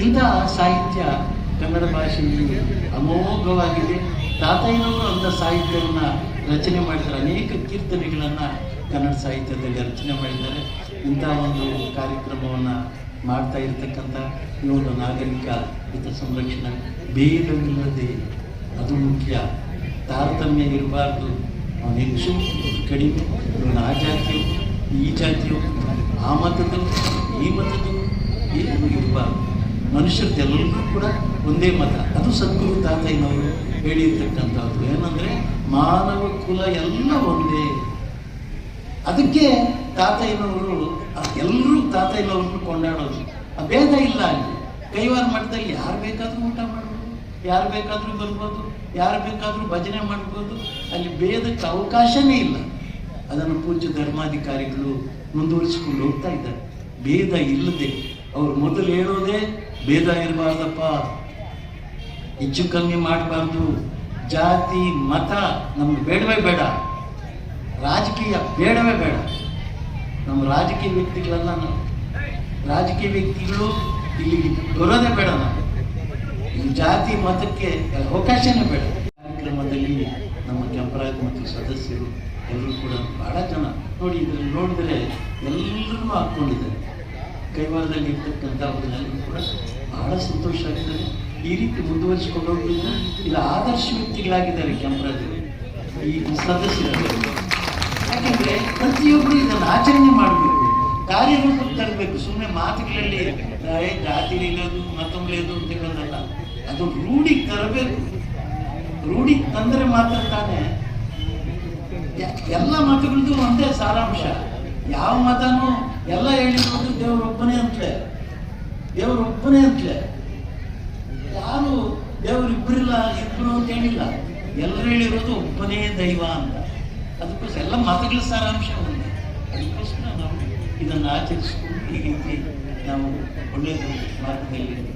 ಇಂಥ ಸಾಹಿತ್ಯ ಕನ್ನಡ ಭಾಷೆಯಲ್ಲಿ ಅಮೋಘವಾಗಿದೆ. ತಾತಯ್ಯನವರು ಅಂಥ ಸಾಹಿತ್ಯವನ್ನು ರಚನೆ ಮಾಡಿದ್ದಾರೆ. ಅನೇಕ ಕೀರ್ತನೆಗಳನ್ನು ಕನ್ನಡ ಸಾಹಿತ್ಯದಲ್ಲಿ ರಚನೆ ಮಾಡಿದ್ದಾರೆ. ಇಂಥ ಒಂದು ಕಾರ್ಯಕ್ರಮವನ್ನು ಮಾಡ್ತಾ ಇರತಕ್ಕಂಥ ಒಂದು ನಾಗರಿಕ ಹಿತ ಸಂರಕ್ಷಣೆ ಭೇದವಿಲ್ಲದೆ ಅದು ಮುಖ್ಯ. ತಾರತಮ್ಯ ಇರಬಾರ್ದು. ಅವನು ಹೆಚ್ಚು ಕಡಿಮೆ ಇವನು ಆ ಜಾತಿಯು, ಈ ಜಾತಿಯು, ಆ ಮತದ್ದು, ಈ ಮತದ್ದು, ಏನು ಇರಬಾರ್ದು ಮನುಷ್ಯರದೆಲ್ಲರೂ ಕೂಡ ಒಂದೇ ಮತ. ಅದು ಸದ್ಗುರು ತಾತಯ್ಯನವರು ಹೇಳಿರ್ತಕ್ಕಂಥದ್ದು. ಏನಂದರೆ ಮಾನವ ಕುಲ ಎಲ್ಲ ಒಂದೇ. ಅದಕ್ಕೆ ತಾತಯ್ಯನವರು, ಎಲ್ಲರೂ ತಾತಯ್ಯನವ್ರನ್ನ ಕೊಂಡಾಡೋದು. ಆ ಭೇದ ಇಲ್ಲ ಅಲ್ಲಿ. ಕೈವಾರ ಮಠದಲ್ಲಿ ಯಾರು ಬೇಕಾದರೂ ಊಟ ಮಾಡ್ಬೋದು, ಯಾರು ಬೇಕಾದರೂ ಬರ್ಬೋದು, ಯಾರು ಬೇಕಾದರೂ ಭಜನೆ ಮಾಡ್ಬೋದು. ಅಲ್ಲಿ ಭೇದಕ್ಕೆ ಅವಕಾಶನೇ ಇಲ್ಲ. ಅದನ್ನು ಪೂಜ್ಯ ಧರ್ಮಾಧಿಕಾರಿಗಳು ಮುಂದುವರಿಸಿಕೊಂಡು ಹೋಗ್ತಾ ಇದ್ದಾರೆ. ಭೇದ ಇಲ್ಲದೆ ಅವರು ಮೊದಲು ಹೇಳೋದೇ ಭೇದ ಇರಬಾರ್ದಪ್ಪ. ಹೆಚ್ಚು ಕಮ್ಮಿ ಮಾಡಬಾರ್ದು. ಜಾತಿ, ಮತ ನಮ್ಗೆ ಬೇಡವೇ ಬೇಡ. ರಾಜಕೀಯ ಬೇಡವೇ ಬೇಡ. ನಮ್ಮ ರಾಜಕೀಯ ವ್ಯಕ್ತಿಗಳೆಲ್ಲ ನಾವು. ರಾಜಕೀಯ ವ್ಯಕ್ತಿಗಳು ಇಲ್ಲಿಗೆ ಬರೋದೇ ಬೇಡ ನಾವು. ಜಾತಿ, ಮತಕ್ಕೆ ಅವಕಾಶನೇ ಬೇಡ. ಕಾರ್ಯಕ್ರಮದಲ್ಲಿ ನಮ್ಮ ಕೆಂಪರಾಜ್ ಮತ್ತು ಸದಸ್ಯರು ಎಲ್ಲರೂ ಕೂಡ ಬಹಳ ಜನ. ನೋಡಿ ಇದರಲ್ಲಿ ನೋಡಿದರೆ ಎಲ್ಲರೂ ಹಾಕ್ಕೊಂಡಿದ್ದಾರೆ. ಕೈವಾರದಲ್ಲಿ ಇರ್ತಕ್ಕಂಥ ಅವ್ರನ್ನೆಲ್ಲರೂ ಕೂಡ ಬಹಳ ಸಂತೋಷ ಆಗ್ತದೆ. ಈ ರೀತಿ ಮುಂದುವರಿಸಿಕೊಂಡು ಹೋಗಿದ್ರೆ ಇಲ್ಲ, ಆದರ್ಶ ವ್ಯಕ್ತಿಗಳಾಗಿದ್ದಾರೆ ಕೆಂಪರಾಜರು ಈ ಸದಸ್ಯರು. ಯಾಕೆಂದರೆ ಪ್ರತಿಯೊಬ್ಬರು ಇದನ್ನು ಆಚರಣೆ ಮಾಡಬೇಕು. ಕಾರ್ಯರೂಪಕ್ಕೆ ತರಬೇಕು. ಸುಮ್ಮನೆ ಮಾತುಗಳಲ್ಲಿ ಜಾತಿ ಇಲ್ಲದು ಮತ್ತೊಂದು ಅಂತ ಹೇಳೋದಲ್ಲ. ಅದು ರೂಢಿಗೆ ತರಬೇಕು. ರೂಢಿಗೆ ತಂದರೆ ಮಾತ್ರ ತಾನೇ ಎಲ್ಲ ಮತಗಳದ್ದು ಒಂದೇ ಸಾರಾಂಶ. ಯಾವ ಮತನೂ ಎಲ್ಲ ಹೇಳಿರೋದು ದೇವರೊಬ್ಬನೇ ಅಂತಲೇ. ದೇವರೊಬ್ಬನೇ ಅಂತಲೇ. ಯಾರು ದೇವರಿಬ್ಬರಿಲ್ಲ ಇಬ್ಬರು ಅಂತ ಹೇಳಿಲ್ಲ. ಎಲ್ಲರೂ ಹೇಳಿರೋದು ಒಬ್ಬನೇ ದೈವ ಅಂತ. ಅದಕ್ಕೋಸ್ಕರ ಎಲ್ಲ ಮತಗಳ ಸಾರಾಂಶ ಒಂದೇ. ಅದಕ್ಕೋಸ್ಕರ ನಾವು ಇದನ್ನು ಆಚರಿಸಿಕೊಂಡು ಈ ರೀತಿ ನಾವು ಒಳ್ಳೆಯ ಮಾರ್ಗದಲ್ಲಿ